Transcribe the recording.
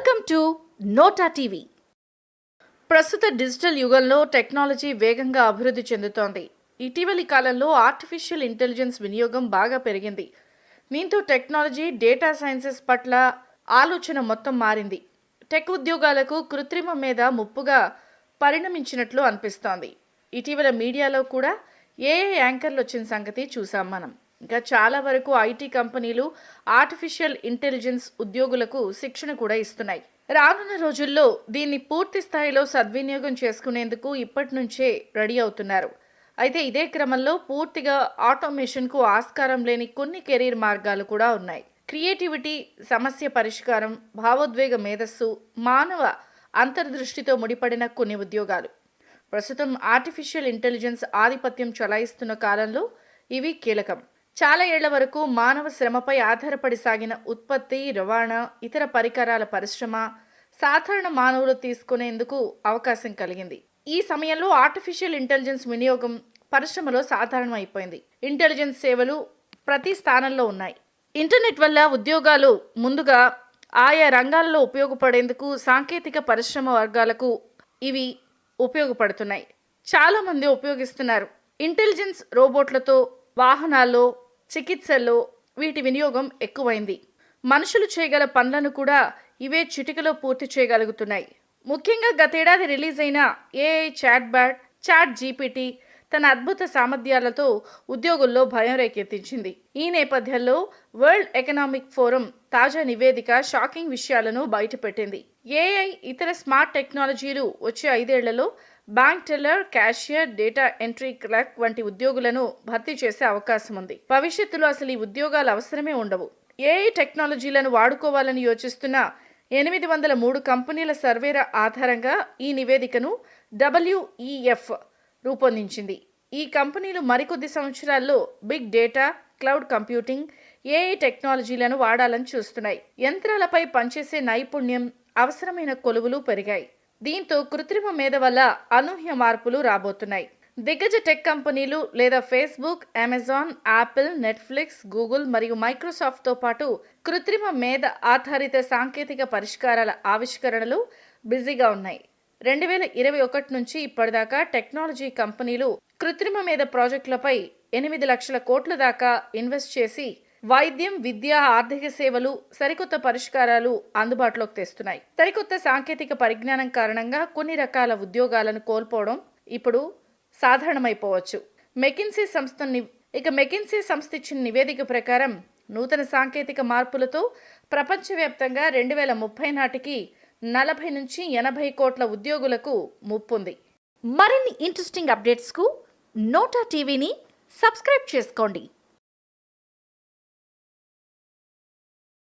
Welcome to Nota TV ప్రస్తుత digital యుగంలో technology వేగంగా అభివృద్ధి చెందుతోంది. ఇటీవలి కాలంలో ఆర్టిఫిషియల్ ఇంటెలిజెన్స్ వినియోగం బాగా పెరిగింది. దీంతో టెక్నాలజీ డేటా సైన్సెస్ పట్ల ఆలోచన మొత్తం మారింది. టెక్ ఉద్యోగాలకు కృత్రిమ మీద ముప్పుగా పరిణమించినట్లు అనిపిస్తోంది. ఇటీవల మీడియాలో కూడా ఏఏ యాంకర్లు వచ్చిన సంగతి చూసాం మనం. ఇంకా చాలా వరకు ఐటీ కంపెనీలు ఆర్టిఫిషియల్ ఇంటెలిజెన్స్ ఉద్యోగులకు శిక్షణ కూడా ఇస్తున్నాయి. రానున్న రోజుల్లో దీన్ని పూర్తి స్థాయిలో సద్వినియోగం చేసుకునేందుకు ఇప్పటి నుంచే రెడీ అవుతున్నారు. అయితే ఇదే క్రమంలో పూర్తిగా ఆటోమేషన్కు ఆస్కారం లేని కొన్ని కెరీర్ మార్గాలు కూడా ఉన్నాయి. క్రియేటివిటీ సమస్య పరిష్కారం భావోద్వేగ మేధస్సు మానవ అంతర్దృష్టితో ముడిపడిన కొన్ని ఉద్యోగాలు. ప్రస్తుతం ఆర్టిఫిషియల్ ఇంటెలిజెన్స్ ఆధిపత్యం చలాయిస్తున్న కాలంలో ఇవి కీలకం. చాలా ఏళ్ళ వరకు మానవ శ్రమపై ఆధారపడి సాగిన ఉత్పత్తి రవాణా ఇతర పరికరాల పరిశ్రమ సాధారణ మానవులు తీసుకునేందుకు అవకాశం కలిగింది. ఈ సమయంలో ఆర్టిఫిషియల్ ఇంటెలిజెన్స్ వినియోగం పరిశ్రమలో సాధారణం అయిపోయింది ఇంటెలిజెన్స్ సేవలు ప్రతి స్థానంలో ఉన్నాయి. ఇంటర్నెట్ వల్ల ఉద్యోగాలు ముందుగా ఆయా రంగాల్లో ఉపయోగపడేందుకు సాంకేతిక పరిశ్రమ వర్గాలకు ఇవి ఉపయోగపడుతున్నాయి. చాలామంది ఉపయోగిస్తున్నారు. ఇంటెలిజెన్స్ రోబోట్లతో వాహనాల్లో చికిత్సల్లో వీటి వినియోగం ఎక్కువైంది. మనుషులు చేయగల పనులను కూడా ఇవే చిటికలో పూర్తి చేయగలుగుతున్నాయి. ముఖ్యంగా గతేడాది రిలీజ్ అయిన AI chat bot chat GPT తన అద్భుత సామర్థ్యాలతో ఉద్యోగుల్లో భయం రేకెత్తించింది. ఈ నేపథ్యంలో వరల్డ్ ఎకనామిక్ ఫోరం తాజా నివేదిక షాకింగ్ విషయాలను బయటపెట్టింది. ఏఐ ఇతర స్మార్ట్ టెక్నాలజీలు వచ్చే ఐదేళ్ళలో bank teller cashier data entry clerk వంటి ఉద్యోగులను భర్తీ చేసే అవకాశం ఉంది. భవిష్యత్తులో అసలు ఈ ఉద్యోగాలు అవసరమే ఉండవు. ఏఐ టెక్నాలజీలను వాడుకోవాలని యోచిస్తున్న ఎనిమిది వందల మూడు కంపెనీల సర్వేల ఆధారంగా ఈ నివేదికను డబ్ల్యూఈఎఫ్ రూపొందించింది. ఈ కంపెనీలు మరికొద్ది సంవత్సరాల్లో big data cloud computing AI టెక్నాలజీలను వాడాలని చూస్తున్నాయి. యంత్రాలపై పనిచేసే నైపుణ్యం అవసరమైన కొలువులు పెరిగాయి. దీంతో కృత్రిమ మేధ వల్ల అనూహ్య మార్పులు రాబోతున్నాయి. దిగ్గజ టెక్ కంపెనీలు లేదా Facebook Amazon Apple Netflix Google మరియు మైక్రోసాఫ్ట్తో పాటు కృత్రిమ మేధ ఆధారిత సాంకేతిక పరిష్కారాల ఆవిష్కరణలు బిజీగా ఉన్నాయి. రెండు వేల ఇరవై ఒకటి నుంచి ఇప్పటిదాకా టెక్నాలజీ కంపెనీలు కృత్రిమ మేధ ప్రాజెక్టులపై ఎనిమిది లక్షల కోట్ల దాకా ఇన్వెస్ట్ చేసి వైద్యం విద్య ఆర్థిక సేవలు సరికొత్త పరిష్కారాలు అందుబాటులోకి తెస్తున్నాయి. సరికొత్త సాంకేతిక పరిజ్ఞానం కారణంగా కొన్ని రకాల ఉద్యోగాలను కోల్పోవడం ఇప్పుడు సాధారణమైపోవచ్చు. మెకిన్సీ సంస్థ ని- ఇక మెకిన్సీ సంస్థ ఇచ్చిన నివేదిక ప్రకారం నూతన సాంకేతిక మార్పులతో ప్రపంచవ్యాప్తంగా రెండు వేల ముప్పై నాటికి నలభై నుంచి ఎనభై కోట్ల ఉద్యోగులకు ముప్పుంది. మరిన్ని ఇంట్రెస్టింగ్ అప్డేట్స్కు నోటా టీవీని సబ్స్క్రైబ్ చేసుకోండి.